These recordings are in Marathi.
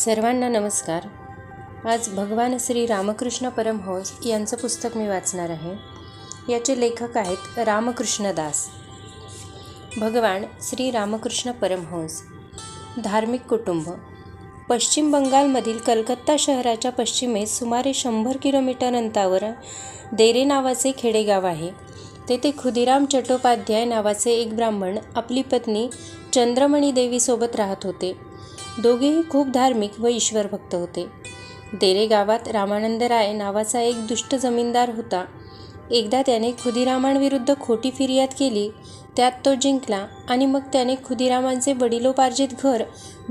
सर्वांना नमस्कार. आज भगवान श्री रामकृष्ण परमहंस यांचं पुस्तक मी वाचणार आहे. याचे लेखक आहेत रामकृष्ण दास. भगवान श्री रामकृष्ण परमहंस धार्मिक कुटुंब पश्चिम बंगालमधील कलकत्ता शहराच्या पश्चिमेस सुमारे शंभर किलोमीटर अंतावर देरे नावाचे खेडेगाव आहे. तेथे खुदिराम चट्टोपाध्याय नावाचे एक ब्राह्मण आपली पत्नी चंद्रमणी देवीसोबत राहत होते. दोघेही खूप धार्मिक व ईश्वरभक्त होते. देरे गावात रामानंद राय नावाचा एक दुष्ट जमीनदार होता. एकदा त्याने खुदिरामांविरुद्ध खोटी फिर्याद केली. त्यात तो जिंकला आणि मग त्याने खुदिरामांचे वडिलोपार्जित घर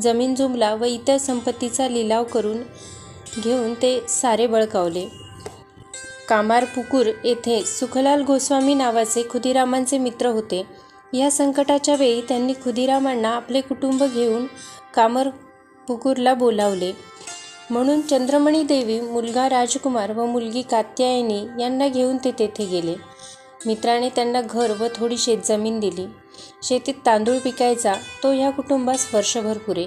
जमीन जुमला व इतर संपत्तीचा लिलाव करून घेऊन ते सारे बळकावले. कामारपुकूर येथे सुखलाल गोस्वामी नावाचे खुदिरामांचे मित्र होते. या संकटाच्या वेळी त्यांनी खुदिरामांना आपले कुटुंब घेऊन कामर पुकूरला बोलावले. म्हणून चंद्रमणी देवी मुलगा राजकुमार व मुलगी कात्यायनी यांना घेऊन ते तेथे गेले. मित्राने त्यांना घर व थोडी शेतजमीन दिली. शेतीत तांदूळ पिकायचा तो ह्या कुटुंबास वर्षभर पुरे.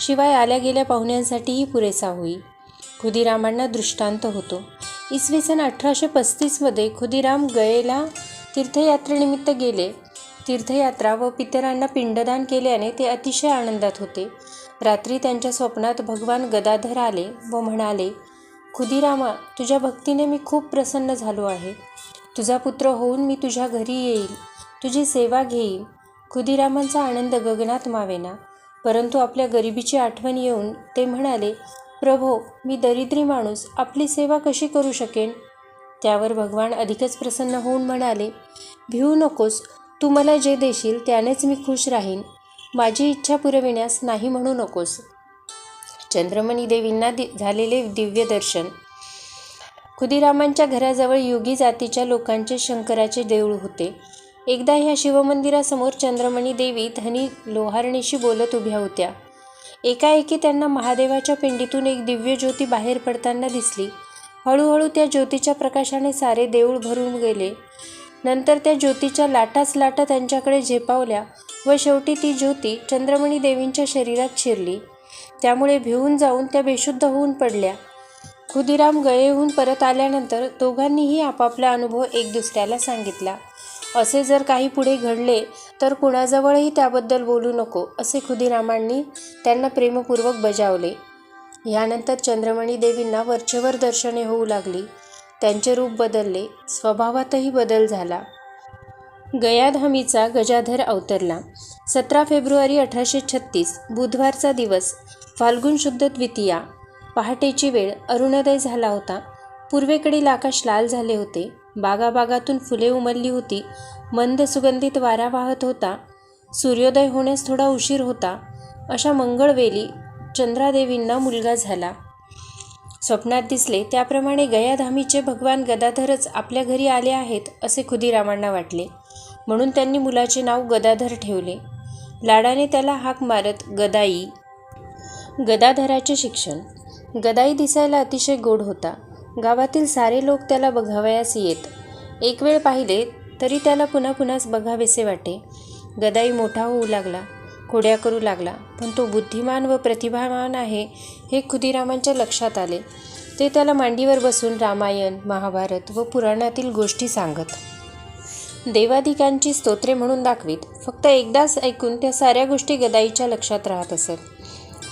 शिवाय आल्या गेल्या पाहुण्यांसाठीही पुरेसा होई. खुदिरामांना दृष्टांत होतो. इसवी सन अठराशे पस्तीसमध्ये खुदिराम गयेला तीर्थयात्रेनिमित्त गेले. तीर्थयात्रा व पितरांना पिंडदान केल्याने ते अतिशय आनंदात होते. रात्री त्यांच्या स्वप्नात भगवान गदाधर आले व म्हणाले खुदिरामा तुझ्या भक्तीने मी खूप प्रसन्न झालो आहे. तुझा पुत्र होऊन मी तुझ्या घरी येईल. तुझी सेवा घेईन. खुदिरामांचा आनंद गगनात मावेना परंतु आपल्या गरिबीची आठवण येऊन ते म्हणाले प्रभो मी दरिद्री माणूस आपली सेवा कशी करू शकेन त्यावर भगवान अधिकच प्रसन्न होऊन म्हणाले भिवू नकोस. तू मला जे देशील त्यानेच मी खुश राहीन. माझी इच्छा पुरविण्यास नाही म्हणू नकोस. चंद्रमणी देवींना दि झालेले दिव्य दर्शन. खुदिरामांच्या घराजवळ योगी जातीच्या लोकांचे शंकराचे देऊळ होते. एकदा ह्या शिवमंदिरासमोर चंद्रमणी देवी धनी लोहारणीशी बोलत उभ्या होत्या. एकाएकी त्यांना महादेवाच्या पिंडीतून एक दिव्य ज्योती बाहेर पडताना दिसली. हळूहळू त्या ज्योतीच्या प्रकाशाने सारे देऊळ भरून गेले. नंतर त्या ज्योतीच्या लाटाच लाटा त्यांच्याकडे झेपावल्या व शेवटी ती ज्योती चंद्रमणी देवींच्या शरीरात शिरली. त्यामुळे भिवून जाऊन त्या बेशुद्ध होऊन पडल्या. खुदिराम गयेहून परत आल्यानंतर दोघांनीही आपापला अनुभव एक दुसऱ्याला सांगितला. असे जर काही पुढे घडले तर कुणाजवळही त्याबद्दल बोलू नको असे खुदिरामांनी त्यांना प्रेमपूर्वक बजावले. यानंतर चंद्रमणी देवींना वरचेवर दर्शने होऊ लागली. त्यांचे रूप बदलले स्वभावातही बदल झाला. गयाधामीचा गजाधर अवतरला. सतरा फेब्रुवारी अठराशे छत्तीस बुधवारचा दिवस फाल्गुन शुद्ध द्वितीया. पहाटेची वेळ अरुणोदय झाला होता. पूर्वेकडील आकाश लाल झाले होते. बागाबागातून फुले उमलली होती. मंद सुगंधित वारा वाहत होता. सूर्योदय होण्यास थोडा उशीर होता. अशा मंगळवेली चंद्रादेवींना मुलगा झाला. स्वप्नात दिसले त्याप्रमाणे गयाधामीचे भगवान गदाधरच आपल्या घरी आले आहेत असे खुदिरामांना वाटले. म्हणून त्यांनी मुलाचे नाव गदाधर ठेवले. लाडाने त्याला हाक मारत गदाई. गदाधराचे शिक्षण. गदाई दिसायला अतिशय गोड होता. गावातील सारे लोक त्याला बघावयास येत. एक वेळ पाहिले तरी त्याला पुन्हा पुन्हाच बघावेसे वाटे. गदाई मोठा होऊ लागला. होड्या करू लागला. पण तो बुद्धिमान व प्रतिभावान आहे हे खुदिरामांच्या लक्षात आले. ते त्याला मांडीवर बसून रामायण महाभारत व पुराणातील गोष्टी सांगत. देवादिकांची स्तोत्रे म्हणून दाखवीत. फक्त एकदाच ऐकून त्या साऱ्या गोष्टी गदाईच्या लक्षात राहत असत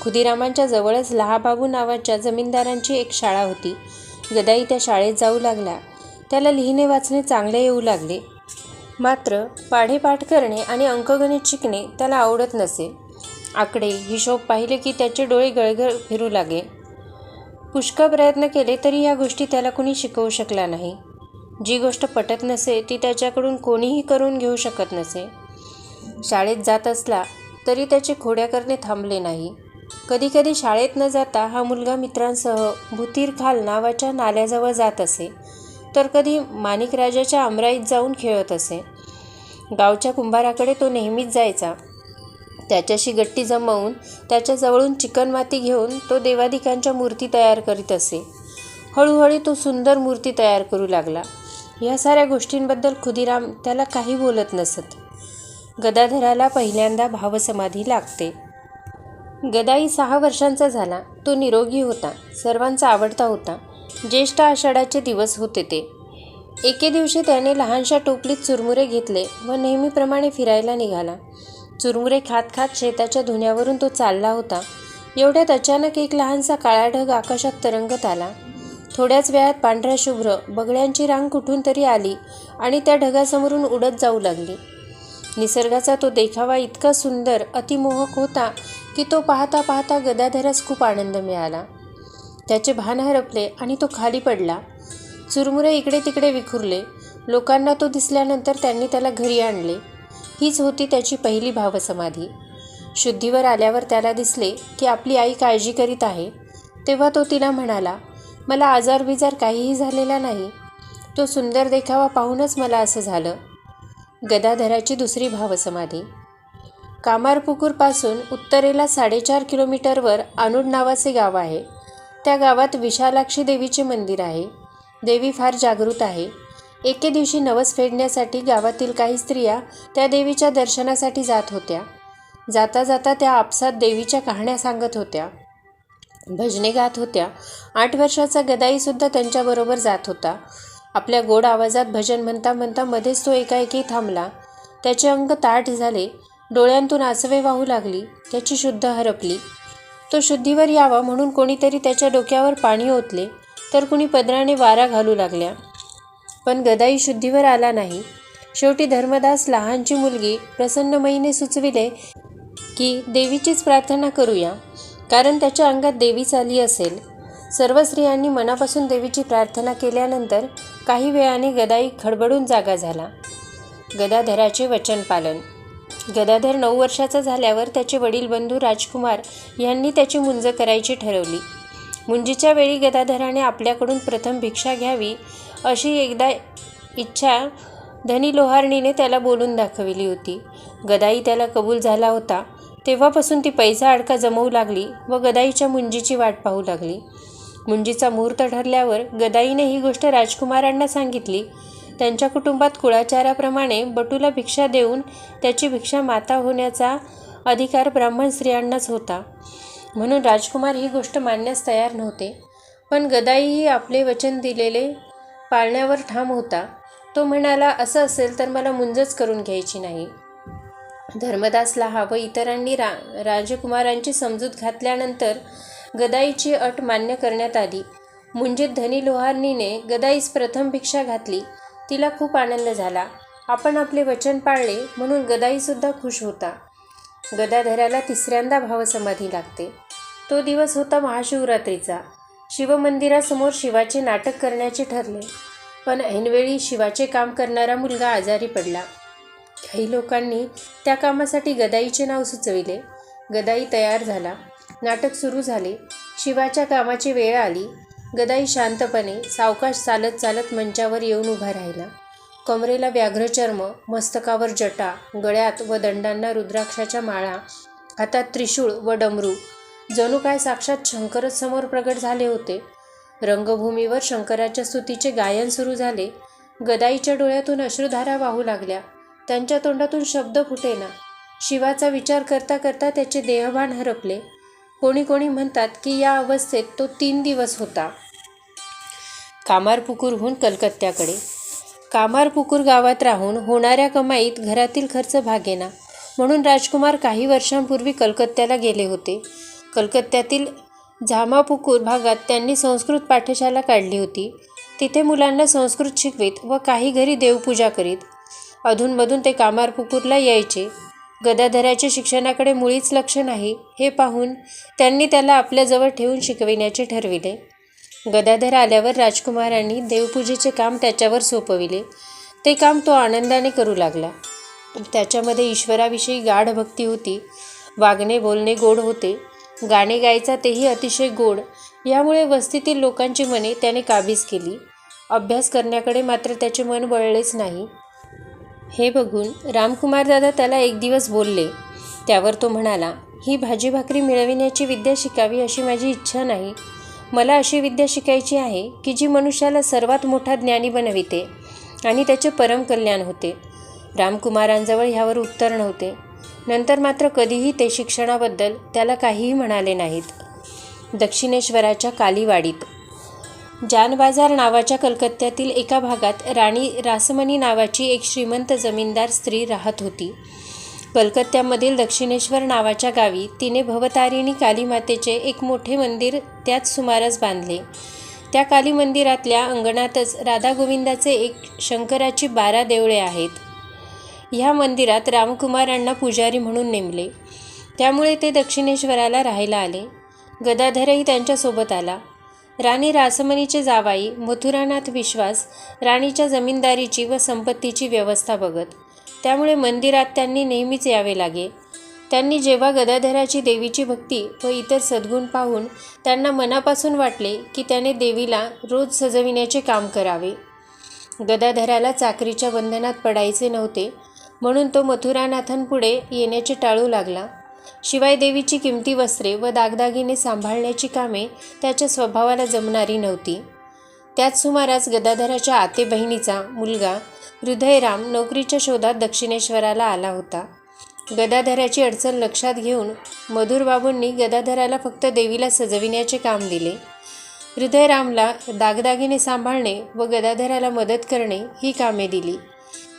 खुदिरामांच्या जवळच लहाबाबू नावाच्या जमीनदारांची एक शाळा होती. गदाई त्या शाळेत जाऊ लागला. त्याला लिहिणे वाचणे चांगले येऊ लागले. मात्र पाढेपाठ करणे आणि अंकगणित शिकणे त्याला आवडत नसे. आकडे हिशोब पाहिले की त्याचे डोळे गळगळ फिरू लागे. पुष्कळ प्रयत्न केले तरी या गोष्टी त्याला कुणी शिकवू शकला नाही. जी गोष्ट पटत नसे ती त्याच्याकडून कोणीही करून घेऊ शकत नसे. शाळेत जात असला तरी त्याचे खोड्या करणे थांबले नाही. कधीकधी शाळेत न जाता हा मुलगा मित्रांसह भुतीरखाल नावाच्या नाल्याजवळ जात असे. तर कधी माणिकराजाच्या अमराईत जाऊन खेळत असे. गावच्या कुंभाराकडे तो नेहमीच जायचा. त्याच्याशी गट्टी जमवून त्याच्याजवळून चिकणमाती घेऊन तो देवादिकांच्या मूर्ती तयार करीत असे. हळूहळू तो सुंदर मूर्ती तयार करू लागला. या साऱ्या गोष्टींबद्दल खुदिराम त्याला काही बोलत नसत. गदाधराला पहिल्यांदा भावसमाधी लागते. गदाई सहा वर्षांचा झाला. तो निरोगी होता. सर्वांचा आवडता होता. ज्येष्ठ आषाढाचे दिवस होते ते. एके दिवशी त्याने लहानशा टोपलीत चुरमुरे घेतले व नेहमीप्रमाणे फिरायला निघाला. चुरमुरे खात खात शेताच्या धुण्यावरून तो चालला होता. एवढ्यात अचानक एक लहानसा काळा ढग आकाशात तरंगत आला. थोड्याच वेळात पांढऱ्या शुभ्र बगड्यांची रांग कुठून तरी आली आणि त्या ढगासमोरून उडत जाऊ लागली. निसर्गाचा तो देखावा इतका सुंदर अतिमोहक होता की तो पाहता पाहता गदाधरास खूप आनंद मिळाला. त्याचे भान हरपले आणि तो खाली पडला. चुरमुरे इकडे तिकडे विखुरले. लोकांना तो दिसल्यानंतर त्यांनी त्याला घरी आणले. हीच होती त्याची पहिली भावसमाधी. शुद्धीवर आल्यावर त्याला दिसले की आपली आई काळजी करीत आहे. तेव्हा तो तिला म्हणाला मला आजार बिजार काहीही झालेला नाही. तो सुंदर देखावा पाहूनच मला असं झालं. गदाधराची दुसरी भावसमाधी. कामारपुकूरपासून उत्तरेला साडेचार किलोमीटरवर अनुड नावाचे गाव आहे. त्या गावात विशालाक्षी देवीचे मंदिर आहे. देवी फार जागृत आहे. एके दिवशी नवस फेडण्यासाठी गावातील काही स्त्रिया त्या देवीच्या दर्शनासाठी जात होत्या. जाता जाता त्या आपसात देवीच्या कहाण्या सांगत होत्या. भजने गात होत्या. आठ वर्षाचा गदाईसुद्धा त्यांच्याबरोबर जात होता. आपल्या गोड आवाजात भजन म्हणता म्हणता मध्येच तो एकाएकी थांबला. त्याचे अंग ताठ झाले. डोळ्यांतून आसवे वाहू लागली. त्याची शुद्ध हरपली. तो शुद्धीवर यावा म्हणून कोणीतरी त्याच्या डोक्यावर पाणी ओतले. तर कुणी पदराने वारा घालू लागल्या. पण गदाई शुद्धीवर आला नाही. शेवटी धर्मदास लहानची मुलगी प्रसन्नमयीने सुचविले की देवीचीच प्रार्थना करूया. कारण त्याच्या अंगात देवी चाली असेल. सर्व स्त्रियांनी मनापासून देवीची प्रार्थना केल्यानंतर काही वेळाने गदाई खडबडून जागा झाला. गदाधराचे वचन पालन. गदाधर नऊ वर्षाचा झाल्यावर त्याचे वडील बंधू राजकुमार यांनी त्याची मुंज करायची ठरवली. मुंजीच्या वेळी गदाधराने आपल्याकडून प्रथम भिक्षा घ्यावी अशी एकदा इच्छा धनी लोहारणीने त्याला बोलून दाखविली होती. गदाई त्याला कबूल झाला होता. तेव्हापासून ती पैसा अडका जमवू लागली व गदाईच्या मुंजीची वाट पाहू लागली. मुंजीचा मुहूर्त ठरल्यावर गदाईने ही गोष्ट राजकुमारांना सांगितली. त्यांच्या कुटुंबात कुळाचाराप्रमाणे बटूला भिक्षा देऊन त्याची भिक्षा माता होण्याचा अधिकार ब्राह्मण स्त्रियांनाच होता. म्हणून राजकुमार ही गोष्ट मानण्यास तयार नव्हते. पण गदाईही आपले वचन दिलेले पाळण्यावर ठाम होता. तो म्हणाला असं असेल तर मला मुंजच करून घ्यायची नाही. धर्मदासला हा व इतरांनी रा राजकुमारांची समजूत घातल्यानंतर गदाईची अट मान्य करण्यात आली. मुंजीत धनी लोहारणीने गदाईस प्रथम भिक्षा घातली. तिला खूप आनंद झाला. आपण आपले वचन पाळले म्हणून गदाईसुद्धा खुश होता. गदाधराला तिसऱ्यांदा भावसमाधी लागते. तो दिवस होता महाशिवरात्रीचा. शिवमंदिरासमोर शिवाचे नाटक करण्याचे ठरले. पण ऐनवेळी शिवाचे काम करणारा मुलगा आजारी पडला. काही लोकांनी त्या कामासाठी गदाईचे नाव सुचविले. गदाई तयार झाला. नाटक सुरू झाले. शिवाच्या कामाची वेळ आली. गदाई शांतपणे सावकाश चालत चालत मंचावर येऊन उभा राहिला. कमरेला व्याघ्रचर्म मस्तकावर जटा गळ्यात व दंडांना रुद्राक्षाच्या माळा हातात त्रिशूळ व डमरू. जणू काय साक्षात शंकरच समोर प्रगट झाले होते? रंगभूमीवर शंकराच्या स्तुतीचे गायन सुरू झाले. गदाईच्या डोळ्यातून अश्रुधारा वाहू लागल्या. त्यांच्या तोंडातून शब्द फुटेना. शिवाचा विचार करता करता त्याचे देहभान हरपले. कोणी कोणी म्हणतात की या अवस्थेत तो तीन दिवस होता. कामारपुकूरहून कलकत्त्याकडे. कामारपुकूर गावात राहून होणाऱ्या कमाईत घरातील खर्च भागेना. म्हणून राजकुमार काही वर्षांपूर्वी कलकत्त्याला गेले होते. कलकत्त्यातील झामापुकूर भागात त्यांनी संस्कृत पाठशाला काढली होती. तिथे मुलांना संस्कृत शिकवीत व काही घरी देवपूजा करीत. अधूनमधून ते कामारपुकूरला यायचे. गदाधऱ्याचे शिक्षणाकडे मुळीच लक्ष नाही हे पाहून त्यांनी त्याला आपल्याजवळ ठेवून शिकविण्याचे ठरविले. गदाधर आल्यावर राजकुमारांनी देवपूजेचे काम त्याच्यावर सोपविले. ते काम तो आनंदाने करू लागला. त्याच्यामध्ये ईश्वराविषयी गाढ भक्ती होती. वागणे बोलणे गोड होते. गाणे गायचा तेही अतिशय गोड. यामुळे वस्तीतील लोकांची मने त्याने काबीज केली. अभ्यास करण्याकडे मात्र त्याचे मन वळलेच नाही. हे बघून रामकुमार दादा त्याला एक दिवस बोलले. त्यावर तो म्हणाला ही भाजी भाकरी मिळविण्याची विद्या शिकावी अशी माझी इच्छा नाही. मला अशी विद्या शिकायची आहे की जी मनुष्याला सर्वात मोठा ज्ञानी बनविते आणि त्याचे परम कल्याण होते. रामकुमारांजवळ ह्यावर उत्तर नव्हते. नंतर मात्र कधीही ते शिक्षणाबद्दल त्याला काहीही म्हणाले नाहीत. दक्षिणेश्वराच्या कालीवाडीत. जानबाजार नावाच्या कलकत्त्यातील एका भागात राणी रासमणी नावाची एक श्रीमंत जमीनदार स्त्री राहत होती. कलकत्त्यामधील दक्षिणेश्वर नावाच्या गावी तिने भवतारिणी कालीमातेचे एक मोठे मंदिर त्याच सुमारास बांधले. त्या काली मंदिरातल्या अंगणातच राधा गोविंदाचे एक शंकराची बारा देवळे आहेत. ह्या मंदिरात रामकुमारांना पुजारी म्हणून नेमले. त्यामुळे ते दक्षिणेश्वराला राहायला आले. गदाधरही त्यांच्यासोबत आला. राणी रासमणीचे जावाई मथुरानाथ विश्वास राणीच्या जमीनदारीची व संपत्तीची व्यवस्था बघत त्यामुळे मंदिरात त्यांनी नेहमीच यावे लागे. त्यांनी जेव्हा गदाधराची देवीची भक्ती व इतर सद्गुण पाहून त्यांना मनापासून वाटले की त्याने देवीला रोज सजविण्याचे काम करावे. गदाधराला चाकरीच्या बंधनात पडायचे नव्हते म्हणून तो मथुरानाथांपुढे येण्याचे टाळू लागला. शिवाय देवीची किमती वस्त्रे व दागदागिने सांभाळण्याची कामे त्याच्या स्वभावाला जमणारी नव्हती. त्याच सुमारास गदाधराच्या आते बहिणीचा मुलगा हृदयराम नोकरीच्या शोधात दक्षिणेश्वराला आला होता. गदाधराची अडचण लक्षात घेऊन मधुरबाबूंनी गदाधराला फक्त देवीला सजविण्याचे काम दिले. हृदयरामला दागदागिने सांभाळणे व गदाधराला मदत करणे ही कामे दिली.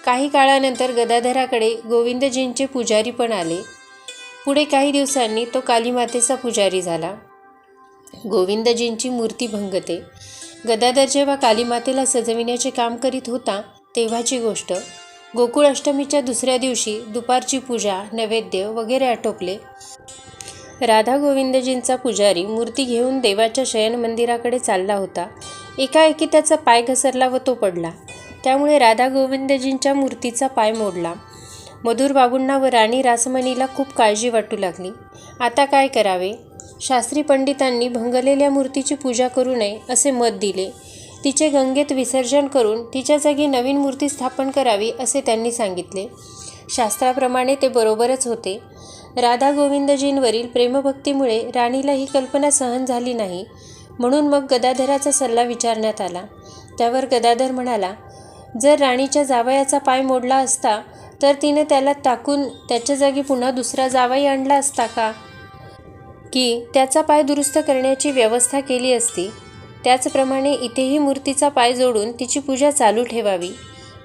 काही काळानंतर गदाधराकडे गोविंदजींचे पुजारी पण आले. पुढे काही दिवसांनी तो कालीमातेचा पुजारी झाला. गोविंदजींची मूर्ती भंगते. गदाधर जेव्हा कालीमातेला सजविण्याचे काम करीत होता तेव्हाची गोष्ट गोकुळ अष्टमीच्या दुसऱ्या दिवशी दुपारची पूजा नैवेद्य वगैरे आटोपले. राधा गोविंदजींचा पुजारी मूर्ती घेऊन देवाच्या शयन मंदिराकडे चालला होता. एकाएकी त्याचा पाय घसरला व तो पडला. त्यामुळे राधा गोविंदजींच्या मूर्तीचा पाय मोडला. मधुर बाबूंना व राणी रासमणीला खूप काळजी वाटू लागली. आता काय करावे? शास्त्री पंडितांनी भंगलेल्या मूर्तीची पूजा करू नये असे मत दिले. तिचे गंगेत विसर्जन करून तिच्या जागी नवीन मूर्ती स्थापन करावी असे त्यांनी सांगितले. शास्त्राप्रमाणे ते बरोबरच होते. राधा गोविंदजींवरील प्रेमभक्तीमुळे राणीला ही कल्पना सहन झाली नाही म्हणून मग गदाधराचा सल्ला विचारण्यात आला. त्यावर गदाधर म्हणाला जर राणीच्या जावयाचा पाय मोडला असता तर तिने त्याला टाकून त्याच्या जागी पुन्हा दुसरा जावाई आणला असता का? की त्याचा पाय दुरुस्त करण्याची व्यवस्था केली असती? त्याचप्रमाणे इथेही मूर्तीचा पाय जोडून तिची पूजा चालू ठेवावी.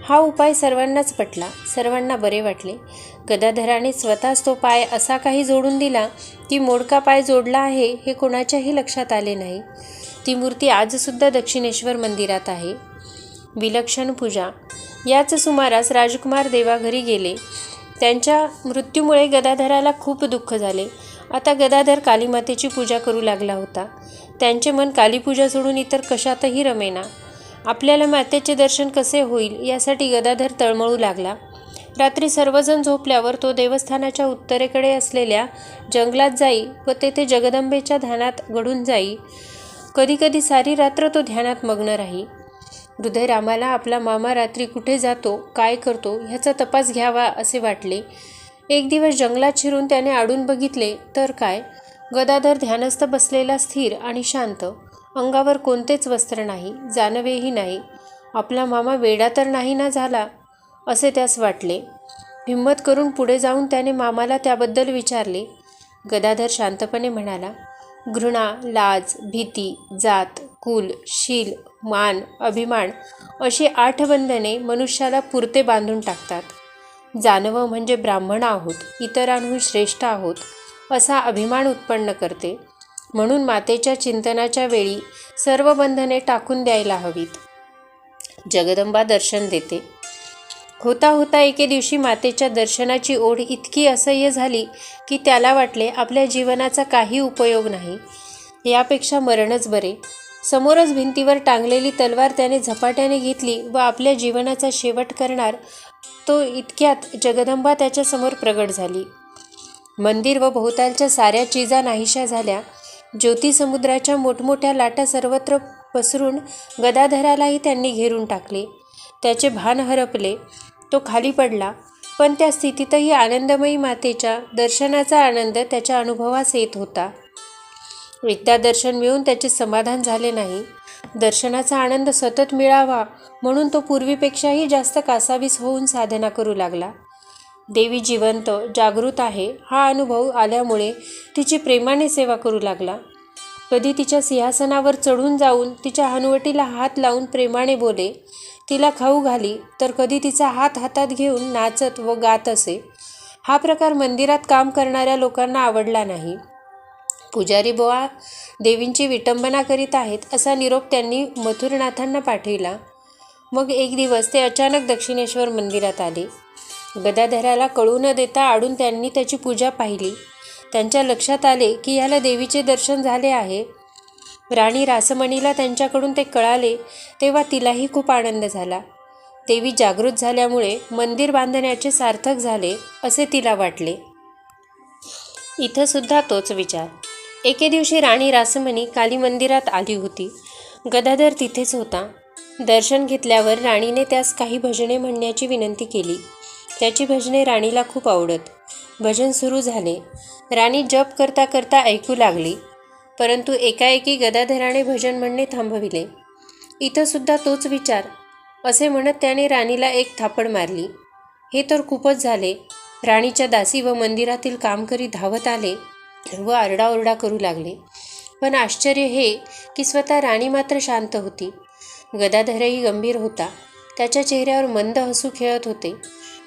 हा उपाय सर्वांनाच पटला. सर्वांना बरे वाटले. गदाधराने स्वतःच तो पाय असा काही जोडून दिला की मोडका पाय जोडला आहे हे कोणाच्याही लक्षात आले नाही. ती मूर्ती आजसुद्धा दक्षिणेश्वर मंदिरात आहे. विलक्षण पूजा. याच सुमारास राजकुमार देवाघरी गेले. त्यांच्या मृत्यूमुळे गदाधराला खूप दुःख झाले. आता गदाधर कालीमातेची पूजा करू लागला होता. त्यांचे मन कालीपूजा सोडून इतर कशातही रमेना. आपल्याला मातेचे दर्शन कसे होईल यासाठी गदाधर तळमळू लागला. रात्री सर्वजण झोपल्यावर तो देवस्थानाच्या उत्तरेकडे असलेल्या जंगलात जाई व तेथे जगदंबेच्या ध्यानात घडून जाई. कधीकधी सारी रात्र तो ध्यानात मग्न राही. हृदयरामाला आपला मामा रात्री कुठे जातो काय करतो ह्याचा तपास घ्यावा असे वाटले. एक दिवस जंगलात शिरून त्याने आडून बघितले तर काय? गदाधर ध्यानस्थ बसलेला स्थिर आणि शांत. अंगावर कोणतेच वस्त्र नाही जानवेही नाही. आपला मामा वेडा तर नाही ना झाला? असे त्यास वाटले. हिंमत करून पुढे जाऊन त्याने मामाला त्याबद्दल विचारले. गदाधर शांतपणे म्हणाला घृणा लाज भीती जात कुल शील मान अभिमान अशी आठ बंधने मनुष्याला पुरते बांधून टाकतात. जानवं म्हणजे ब्राह्मण आहोत इतरांहून श्रेष्ठ आहोत असा अभिमान उत्पन्न करते. म्हणून मातेच्या चिंतनाच्या वेळी सर्व बंधने टाकून द्यायला हवीत. जगदंबा दर्शन देते. होता होता एके दिवशी मातेच्या दर्शनाची ओढ इतकी असह्य झाली की त्याला वाटले आपल्या जीवनाचा काही उपयोग नाही. यापेक्षा मरणच बरे. समोरच भिंतीवर टांगलेली तलवार त्याने झपाट्याने घेतली व आपल्या जीवनाचा शेवट करणार तो इतक्यात जगदंबा त्याच्यासमोर प्रगट झाली. मंदिर व भोवतालच्या साऱ्या चिजा नाहीशा झाल्या. ज्योतिसमुद्राच्या मोठमोठ्या लाटा सर्वत्र पसरून गदाधरालाही त्यांनी घेरून टाकले. त्याचे भान हरपले. तो खाली पडला. पण त्या स्थितीतही आनंदमयी मातेच्या दर्शनाचा आनंद त्याच्या अनुभवास येत होता. एकदा दर्शन मिळून त्याचे समाधान झाले नाही. दर्शनाचा आनंद सतत मिळावा म्हणून तो पूर्वीपेक्षाही जास्त कासावीस होऊन साधना करू लागला. देवी जिवंत जागृत आहे हा अनुभव आल्यामुळे तिची प्रेमाने सेवा करू लागला. कधी तिच्या सिंहासनावर चढून जाऊन तिच्या हनुवटीला हात लावून प्रेमाने बोले तिला खाऊ घाली तर कधी तिचा हात हातात घेऊन नाचत व गात असे. हा प्रकार मंदिरात काम करणाऱ्या लोकांना आवडला नाही. पुजारी बुवा देवींची विटंबना करीत आहेत असा निरोप त्यांनी मथुरनाथांना पाठविला. मग एक दिवस ते अचानक दक्षिणेश्वर मंदिरात आले. गदाधराला कळू न देता आडून त्यांनी त्याची पूजा पाहिली. त्यांच्या लक्षात आले की ह्याला देवीचे दर्शन झाले आहे. राणी रासमणीला त्यांच्याकडून ते कळाले तेव्हा तिलाही खूप आनंद झाला. देवी जागृत झाल्यामुळे मंदिर बांधण्याचे सार्थक झाले असे तिला वाटले. इथंसुद्धा तोच विचार. एके दिवशी राणी रासमणी काली मंदिरात आली होती. गदाधर तिथेच होता. दर्शन घेतल्यावर राणीने त्यास काही भजने म्हणण्याची विनंती केली. त्याची भजने राणीला खूप आवडत. भजन सुरू झाले. राणी जप करता करता ऐकू लागली. परंतु एकाएकी गदाधराने भजन म्हणणे थांबविले. इथंसुद्धा तोच विचार. असे म्हणत त्याने राणीला एक थापड मारली. हे तर खूपच झाले. राणीच्या दासी व मंदिरातील कामकरी धावत आले. व आरडाओरडा करू लागले. पण आश्चर्य हे की स्वतः राणी मात्र शांत होती. गदाधरही गंभीर होता. त्याच्या चेहऱ्यावर मंद हसू खेळत होते.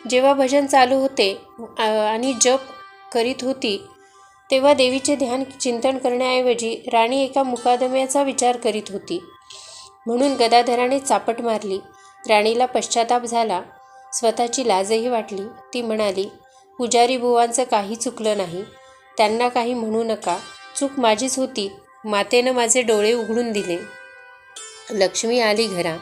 जेव्हा भजन चालू होते आणि जप करीत होती तेव्हा देवीचे ध्यान चिंतन करण्याऐवजी राणी एका मुकादम्याचा विचार करीत होती. म्हणून गदाधराने चापट मारली. राणीला पश्चाताप झाला. स्वतःची लाजही वाटली. ती म्हणाली पुजारी बुवांचं काही चुकलं नाही. त्यांना काही म्हणू नका. चूक माझीच होती. मातेनं माझे डोळे उघडून दिले. लक्ष्मी आली घरा.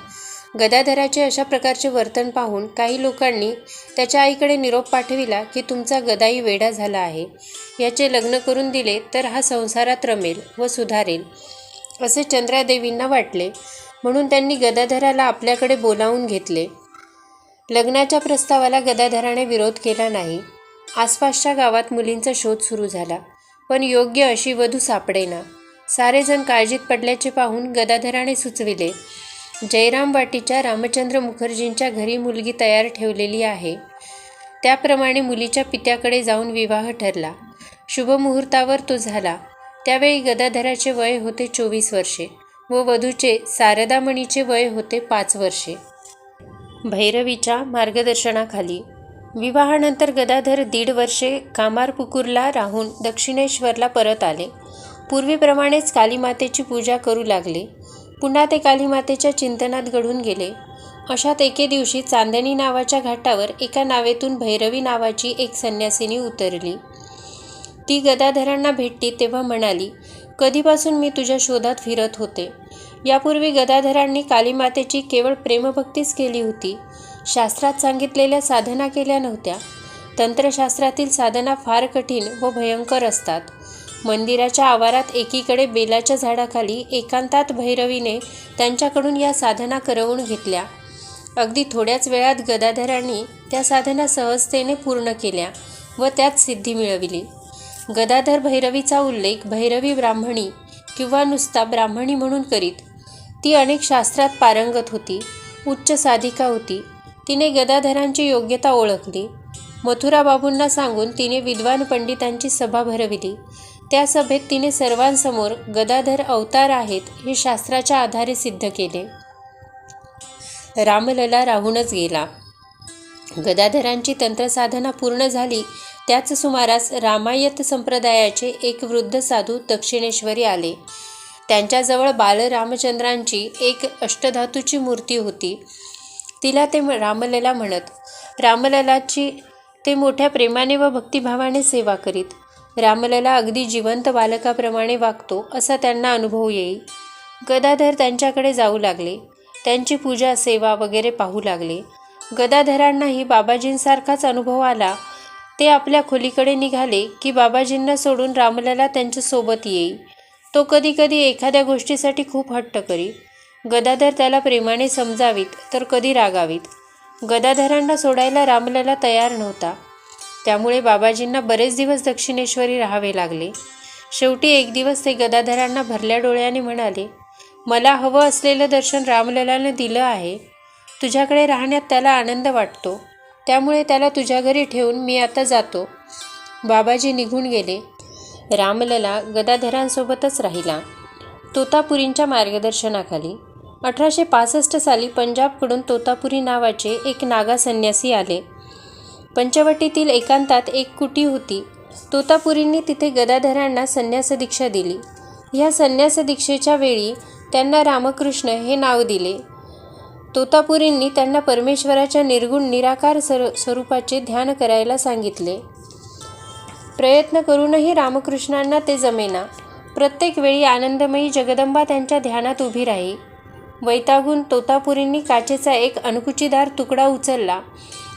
गदाधराचे अशा प्रकारचे वर्तन पाहून काही लोकांनी त्याच्या आईकडे निरोप पाठविला की तुमचा गदाई वेडा झाला आहे. याचे लग्न करून दिले तर हा संसारात रमेल व सुधारेल असे चंद्रादेवींना वाटले. म्हणून त्यांनी गदाधराला आपल्याकडे बोलावून घेतले. लग्नाच्या प्रस्तावाला गदाधराने विरोध केला नाही. आसपासच्या गावात मुलींचा शोध सुरू झाला. पण योग्य अशी वधू सापडेना. सारेजण काळजीत पडल्याचे पाहून गदाधराने सुचविले जयराम वाटीच्या रामचंद्र मुखर्जींच्या घरी मुलगी तयार ठेवलेली आहे. त्याप्रमाणे मुलीच्या पित्याकडे जाऊन विवाह ठरला. शुभमुहूर्तावर तो झाला. त्यावेळी गदाधराचे वय होते चोवीस वर्षे व वधूचे सारदामणीचे वय होते पाच वर्षे. भैरवीच्या मार्गदर्शनाखाली विवाहानंतर गदाधर दीड वर्षे कामारपुकूरला राहून दक्षिणेश्वरला परत आले. पूर्वीप्रमाणेच कालीमातेची पूजा करू लागले. पुन्हा ते कालीमातेच्या चिंतनात घडून गेले. अशात एके दिवशी चांदणी नावाच्या घाटावर एका नावेतून भैरवी नावाची एक संन्यासिनी उतरली. ती गदाधरांना भेटली तेव्हा म्हणाली कधीपासून मी तुझ्या शोधात फिरत होते? यापूर्वी गदाधरांनी कालीमातेची केवळ प्रेमभक्तीच केली होती. शास्त्रात सांगितलेल्या साधना केल्या नव्हत्या. तंत्रशास्त्रातील साधना फार कठीण व भयंकर असतात. मंदिराच्या आवारात एकीकडे बेलाच्या झाडाखाली एकांतात भैरवीने त्यांच्याकडून या साधना करवून घेतल्या. अगदी थोड्याच वेळात गदाधरांनी त्या साधना सहजतेने पूर्ण केल्या व त्यात सिद्धी मिळविली. गदाधर भैरवीचा उल्लेख भैरवी ब्राह्मणी किंवा नुसता ब्राह्मणी म्हणून करीत. ती अनेक शास्त्रात पारंगत होती उच्च साधिका होती तिने गदाधरांची योग्यता ओळखली. मथुरा बाबूंना सांगून तिने विद्वान पंडितांची सभा भरविली. त्या सभेत तिने सर्वांसमोर गदाधर अवतार आहेत हे शास्त्राच्या आधारे सिद्ध केले. रामलला राहूनच गेला. गदाधरांची तंत्रसाधना पूर्ण झाली त्याच सुमारास रामायत संप्रदायाचे एक वृद्ध साधू दक्षिणेश्वरी आले. त्यांच्याजवळ बालरामचंद्रांची एक अष्टधातूची मूर्ती होती. तिला ते म- रामलला म्हणत. रामललाची ते मोठ्या प्रेमाने व भक्तिभावाने सेवा करीत. रामलला अगदी जिवंत बालकाप्रमाणे वागतो असा त्यांना अनुभव येई. गदाधर त्यांच्याकडे जाऊ लागले. त्यांची पूजा सेवा वगैरे पाहू लागले. गदाधरांनाही बाबाजींसारखाच अनुभव आला. ते आपल्या खोलीकडे निघाले की बाबाजींना सोडून रामलला त्यांच्यासोबत येई. तो कधीकधी एखाद्या गोष्टीसाठी खूप हट्ट करी. गदाधर त्याला प्रेमाने समजावीत तर कधी रागावीत? गदाधरांना सोडायला रामलला तयार नव्हता. त्यामुळे बाबाजींना बरेच दिवस दक्षिणेश्वरी राहावे लागले. शेवटी एक दिवस ते गदाधरांना भरल्या डोळ्याने म्हणाले मला हवं असलेलं दर्शन रामललानं दिलं आहे. तुझ्याकडे राहण्यात त्याला आनंद वाटतो. त्यामुळे त्याला तुझ्या घरी ठेवून मी आता जातो. बाबाजी निघून गेले. रामलला गदाधरांसोबतच राहिला. तोतापुरींच्या मार्गदर्शनाखाली अठराशे पासष्ट साली पंजाबकडून तोतापुरी नावाचे एक नागा संन्यासी आले. पंचवटीतील एकांतात एक कुटी होती. तोतापुरींनी तिथे गदाधरांना संन्यास दीक्षा दिली. ह्या संन्यास दीक्षेच्या वेळी त्यांना रामकृष्ण हे नाव दिले. तोतापुरींनी त्यांना परमेश्वराच्या निर्गुण निराकार सर स्वरूपाचे ध्यान करायला सांगितले. प्रयत्न करूनही रामकृष्णांना ते जमेना. प्रत्येक वेळी आनंदमयी जगदंबा त्यांच्या ध्यानात उभी राही. वैतागून तोतापुरींनी काचेचा एक अणकुचीदार तुकडा उचलला.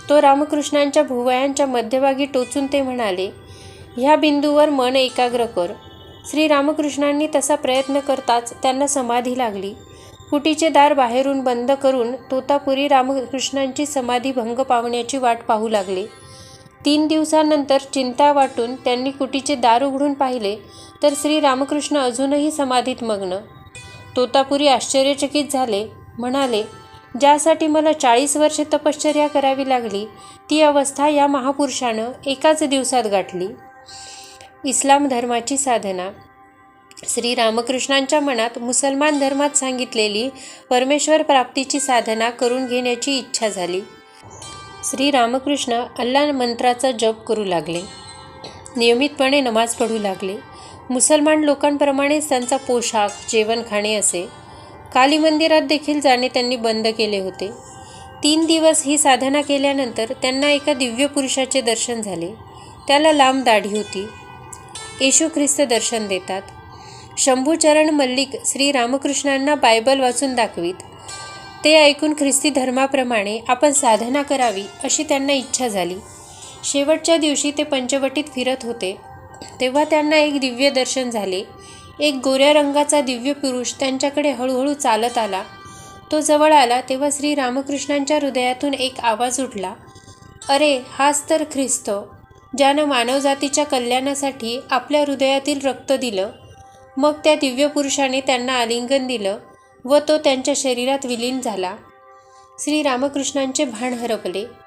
तो रामकृष्णांच्या भुवयांच्या मध्यभागी टोचून ते म्हणाले ह्या बिंदूवर मन एकाग्र कर. श्री रामकृष्णांनी तसा प्रयत्न करताच त्यांना समाधी लागली. कुटीचे दार बाहेरून बंद करून तोतापुरी रामकृष्णांची समाधी भंग पावण्याची वाट पाहू लागले. तीन दिवसानंतर चिंता वाटून त्यांनी कुटीचे दार उघडून पाहिले तर श्री रामकृष्ण अजूनही समाधीत मग्न. तोतापुरी आश्चर्यचकित झाले. म्हणाले ज्यासाठी मला चाळीस वर्षे तपश्चर्या करावी लागली ती अवस्था या महापुरुषानं एकाच दिवसात गाठली. इस्लाम धर्माची साधना. श्री रामकृष्णांच्या मनात मुसलमान धर्मात सांगितलेली परमेश्वर प्राप्तीची साधना करून घेण्याची इच्छा झाली. श्री रामकृष्ण अल्ला मंत्राचा जप करू लागले. नियमितपणे नमाज पढू लागले. मुसलमान लोकांप्रमाणेच त्यांचा पोशाख जेवण खाणे असे. काली मंदिरात देखील जाणे त्यांनी बंद केले होते. तीन दिवस ही साधना केल्यानंतर त्यांना एका दिव्य पुरुषाचे दर्शन झाले. त्याला लांब दाढी होती. येशू ख्रिस्त दर्शन देतात. शंभूचरण मल्लिक श्री रामकृष्णांना बायबल वाचून दाखवीत. ते ऐकून ख्रिस्ती धर्माप्रमाणे आपण साधना करावी अशी त्यांना इच्छा झाली. शेवटच्या दिवशी ते पंचवटीत फिरत होते. तेव्हा त्यांना एक दिव्य दर्शन झाले. एक गोऱ्या रंगाचा दिव्य पुरुष त्यांच्याकडे हळूहळू चालत आला. तो जवळ आला तेव्हा श्री रामकृष्णांच्या हृदयातून एक आवाज उठला. अरे हाच तर ख्रिस्त ज्यानं मानवजातीच्या कल्याणासाठी आपल्या हृदयातील रक्त दिलं. मग त्या दिव्य पुरुषाने त्यांना आलिंगन दिलं व तो त्यांच्या शरीरात विलीन झाला. श्री रामकृष्णांचे भान हरपले.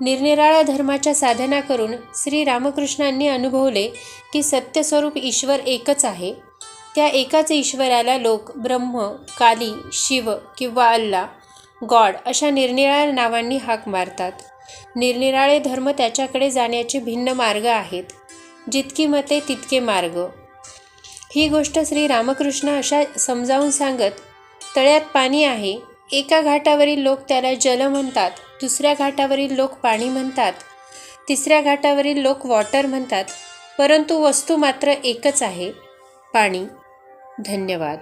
निरनिराळ्या धर्माच्या साधना करून श्री रामकृष्णांनी अनुभवले की सत्यस्वरूप ईश्वर एकच आहे. त्या एकाच ईश्वराला लोक ब्रह्म काली शिव किंवा अल्ला गॉड अशा निरनिराळ्या नावांनी हाक मारतात. निरनिराळे धर्म त्याच्याकडे जाण्याचे भिन्न मार्ग आहेत. जितकी मते तितके मार्ग. ही गोष्ट श्री रामकृष्ण अशा समजावून सांगत तळ्यात पाणी आहे एका घाटावरील लोक त्याला जल म्हणतात दुसऱ्या घाटावरील लोक पाणी म्हणतात तिसऱ्या घाटावरील लोक वॉटर म्हणतात परंतु वस्तू मात्र एकच आहे पाणी. धन्यवाद.